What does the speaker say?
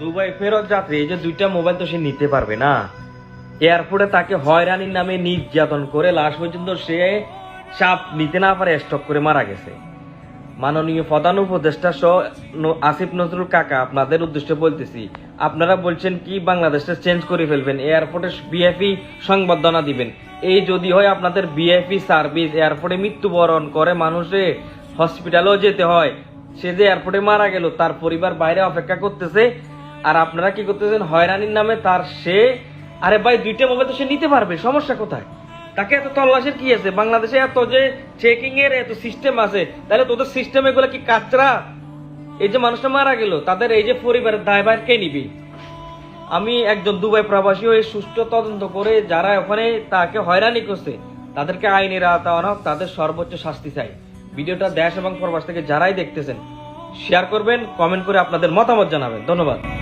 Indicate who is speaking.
Speaker 1: Dubai ফেরত যাত্রী, এই যে দুইটা মোবাইল তো সে নিতে পারবে না। এয়ারপোর্টে তাকে হয়রানির নামে নির্যাতন করে লাশ পর্যন্ত সে চাপ নিতে না পারে, স্টক করে মারা গেছে। মাননীয় প্রধান উপদেষ্টা সহ আসিফ নজরুল কাকা, আপনাদের উদ্দেশ্যে বলতেছি, আপনারা বলছেন কি বাংলাদেশে চেঞ্জ করে ফেলবেন, এয়ারপোর্টে বিএফি সংবর্ধনা দিবেন। এই যদি হয় আপনাদের বিএফি সার্ভিস, এয়ারপোর্টে মৃত্যুবরণ করে মানুষে হসপিটালেও যেতে হয়। সে যে এয়ারপোর্টে মারা গেল, তার পরিবার বাইরে অপেক্ষা করতেছে আর আপনারা কি করতেছেন? হয়রানির নামে তার সে আরে ভাই দুইটা মোবাইল তো সে নিতে পারবে সমস্যা কোথায়? তাকে এত তল্লাশের কি আছে? বাংলাদেশে এত যে চেকিং এর এত সিস্টেম আছে তাহলে তোদের সিস্টেম এগুলো কি কাচরা? এই যে মানুষটা মারা গেল তাদের এই যে পরিবারের দায় দায়ভার কে নিবি? আমি একজন দুবাই প্রবাসী হয়ে সুষ্ঠু তদন্ত করে যারা ওখানে তাকে হয়রানি করছে তাদেরকে আইনের হোক, তাদের সর্বোচ্চ শাস্তি চাই। ভিডিওটা দেশ এবং প্রবাস থেকে যারাই দেখতেছেন শেয়ার করবেন কমেন্ট করে আপনাদের মতামত জানাবেন। ধন্যবাদ।